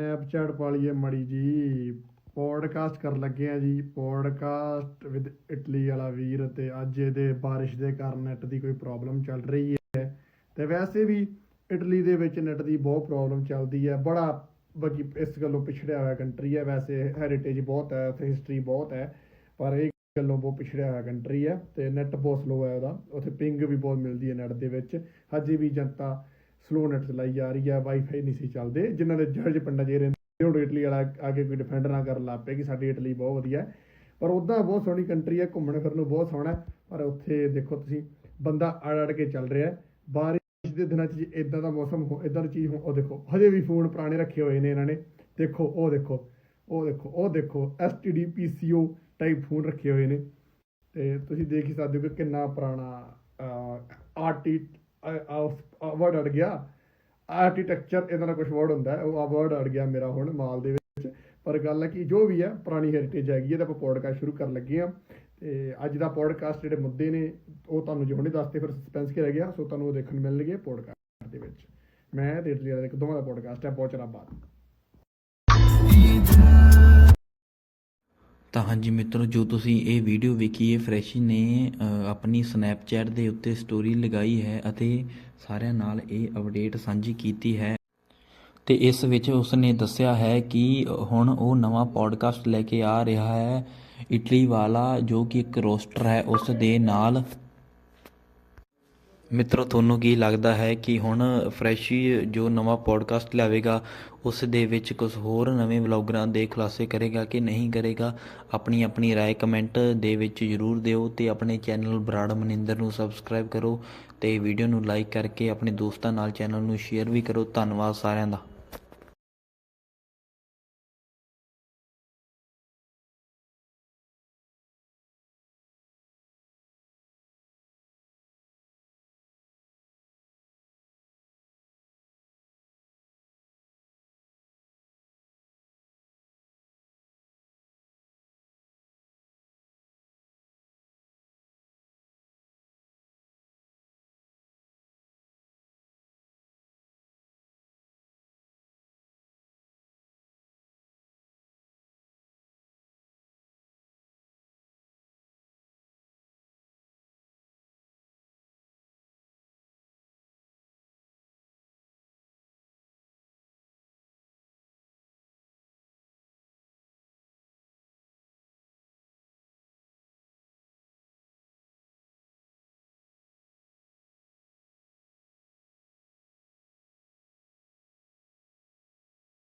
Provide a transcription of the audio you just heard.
Snapchat ਪਾ ਲਈਏ ਮੜੀ ਜੀ। ਪੋਡਕਾਸਟ ਕਰਨ ਲੱਗੇ ਆ ਜੀ। ਪੋਡਕਾਸਟ ਵਿਦ ਇਟਲੀ ਵਾਲਾ ਵੀਰ ਤੇ ਅੱਜ ਇਹਦੇ ਬਾਰਿਸ਼ ਦੇ ਕਾਰਨ ਨੈਟ ਦੀ ਕੋਈ ਪ੍ਰੋਬਲਮ ਚੱਲ ਰਹੀ ਹੈ। ਤੇ ਵੈਸੇ ਵੀ ਇਟਲੀ ਦੇ ਵਿੱਚ ਨੈਟ ਦੀ ਬਹੁਤ ਪ੍ਰੋਬਲਮ ਚੱਲਦੀ ਹੈ। ਬੜਾ ਬਾਕੀ ਇਸ ਗੱਲੋਂ ਪਿਛੜਿਆ ਹੋਇਆ ਕੰਟਰੀ ਹੈ। ਵੈਸੇ ਹੈਰੀਟੇਜ ਬਹੁਤ ਹੈ, ਉੱਥੇ ਹਿਸਟਰੀ ਬਹੁਤ ਹੈ। ਪਰ ਇਹ ਗੱਲੋਂ ਬਹੁਤ ਪਿਛੜਿਆ ਹੋਇਆ ਕੰਟਰੀ ਹੈ ਤੇ ਨੈਟ ਬਹੁਤ ਸਲੋ ਹੈ ਉਹਦਾ। ਉੱਥੇ ਪਿੰਗ ਵੀ ਬਹੁਤ ਮਿਲਦੀ ਹੈ ਨੈਟ ਦੇ ਵਿੱਚ। ਹਜੇ ਵੀ ਜਨਤਾ ਸਲੋ ਨੈਟ ਚਲਾਈ ਜਾ ਰਹੀ ਹੈ ਵਾਈਫਾਈ ਨਹੀਂ ਸੀ ਚੱਲਦੇ। ਜਿਨ੍ਹਾਂ ਦੇ ਜਰਜ ਪਿੰਡਾਂ 'ਚ ਰਹਿੰਦੇ ਹੁਣ ਇਟਲੀ ਵਾਲਾ ਆ ਕੇ ਕੋਈ ਡਿਫੈਂਡ ਨਾ ਕਰਨ ਲੱਗ ਪਏ ਕਿ ਸਾਡੀ ਇਟਲੀ ਬਹੁਤ ਵਧੀਆ ਪਰ ਉੱਦਾਂ ਬਹੁਤ ਸੋਹਣੀ ਕੰਟਰੀ ਹੈ, ਘੁੰਮਣ ਫਿਰਨ ਨੂੰ ਬਹੁਤ ਸੋਹਣਾ ਪਰ ਉੱਥੇ ਦੇਖੋ ਤੁਸੀਂ, ਬੰਦਾ ਅੜ ਅੜ ਕੇ ਚੱਲ ਰਿਹਾ ਬਾਰਿਸ਼ ਦੇ ਦਿਨਾਂ 'ਚ ਜੇ ਇਦਾਂ ਦਾ ਮੌਸਮ ਹੋ ਇਦਾਂ ਦੀ ਚੀਜ਼ ਹੋ, ਉਹ ਦੇਖੋ, ਹਜੇ ਵੀ ਫੋਨ ਪੁਰਾਣੇ ਰੱਖੇ ਹੋਏ ਨੇ ਇਹਨਾਂ ਨੇ। ਦੇਖੋ, ਉਹ ਦੇਖੋ ਉਹ ਦੇਖੋ ਉਹ ਦੇਖੋ STD PCO ਟਾਈਪ ਫੋਨ ਰੱਖੇ ਹੋਏ ਨੇ। ਤੇ ਤੁਸੀਂ ਦੇਖ ਹੀ ਸਕਦੇ ਹੋ ਕਿ ਕਿੰਨਾ ਪੁਰਾਣਾ ਆਰਟੀ ਵਰਡ ਅੜ ਗਿਆ। ਆਰਕੀਟੈਕਚਰ ਇਹਦਾ ਦਾ ਕੁਝ ਵਰਡ ਹੁੰਦਾ ਹੈ, ਉਹ ਵਰਡ ਅੜ ਗਿਆ ਮੇਰਾ ਹੁਣ ਮਾਲ ਦੇ ਵਿੱਚ। ਪਰ ਗੱਲ ਹੈ ਕਿ ਜੋ ਵੀ ਹੈ, ਪੁਰਾਣੀ ਹੈਰੀਟੇਜ ਹੈਗੀ ਹੈ ਤਾਂ ਆਪਾਂ ਪੋਡਕਾਸਟ ਸ਼ੁਰੂ ਕਰਨ ਲੱਗੇ ਆ ਤੇ ਅੱਜ ਦਾ ਪੋਡਕਾਸਟ ਜਿਹੜੇ ਮੁੱਦੇ ਨੇ, ਉਹ ਤੁਹਾਨੂੰ ਜੇ ਹੁਣੇ ਦੱਸਤੇ, ਫਿਰ ਸਸਪੈਂਸ ਕਿ ਰਹਿ ਗਿਆ। ਸੋ ਤੁਹਾਨੂੰ ਉਹ ਦੇਖਣ ਨੂੰ ਮਿਲਣਗੇ ਪੋਡਕਾਸਟ ਦੇ ਵਿੱਚ। ਮੈਂ ਤੇ ਇਟਲੀ ਵਾਲੇ ਇੱਕ ਦੋਵਾਂ ਦਾ ਪੋਡਕਾਸਟ ਹੈ ਬਹੁਤ ਚਿਰਾਂ ਬਾਅਦ। ਤਾਂ ਹਾਂਜੀ ਮਿੱਤਰੋ, ਜੋ ਤੁਸੀਂ ਇਹ ਵੀਡੀਓ ਵੇਖੀ ਹੈ ਫਰੈਸ਼ੀ ਨੇ ਆਪਣੀ ਸਨੈਪਚੈਟ ਦੇ ਉੱਤੇ ਸਟੋਰੀ ਲਗਾਈ ਹੈ ਅਤੇ ਸਾਰਿਆਂ ਨਾਲ ਇਹ ਅਪਡੇਟ ਸਾਂਝੀ ਕੀਤੀ ਹੈ। ਤੇ ਇਸ ਵਿੱਚ ਉਸਨੇ ਦੱਸਿਆ ਹੈ ਕਿ ਹੁਣ ਉਹ ਨਵਾਂ ਪੋਡਕਾਸਟ ਲੈ ਕੇ ਆ ਰਿਹਾ ਹੈ, ਇਟਲੀ ਵਾਲਾ, ਜੋ ਕਿ ਇੱਕ ਰੋਸਟਰ ਹੈ, ਉਸ ਦੇ ਨਾਲ ਮਿੱਤਰੋ ਤੁਹਾਨੂੰ ਕੀ ਲੱਗਦਾ ਹੈ ਕਿ ਹੁਣ ਫਰੈਸ਼ੀ ਜੋ ਨਵਾਂ ਪੋਡਕਾਸਟ ਲਿਆਵੇਗਾ ਉਸ ਦੇ ਵਿੱਚ ਕੁਝ ਹੋਰ ਨਵੇਂ ਵਲੌਗਰਾਂ ਦੇ ਖੁਲਾਸੇ ਕਰੇਗਾ ਕਿ ਨਹੀਂ ਕਰੇਗਾ ਆਪਣੀ ਆਪਣੀ رائے ਕਮੈਂਟ ਦੇ ਵਿੱਚ ਜ਼ਰੂਰ ਦਿਓ ਤੇ ਆਪਣੇ ਚੈਨਲ ਬਰਾੜ ਮਨਿੰਦਰ ਨੂੰ ਸਬਸਕ੍ਰਾਈਬ ਕਰੋ ਤੇ ਵੀਡੀਓ ਨੂੰ ਲਾਈਕ ਕਰਕੇ ਆਪਣੇ ਦੋਸਤਾਂ ਨਾਲ ਚੈਨਲ ਨੂੰ ਸ਼ੇਅਰ ਵੀ ਕਰੋ ਧੰਨਵਾਦ ਸਾਰਿਆਂ ਦਾ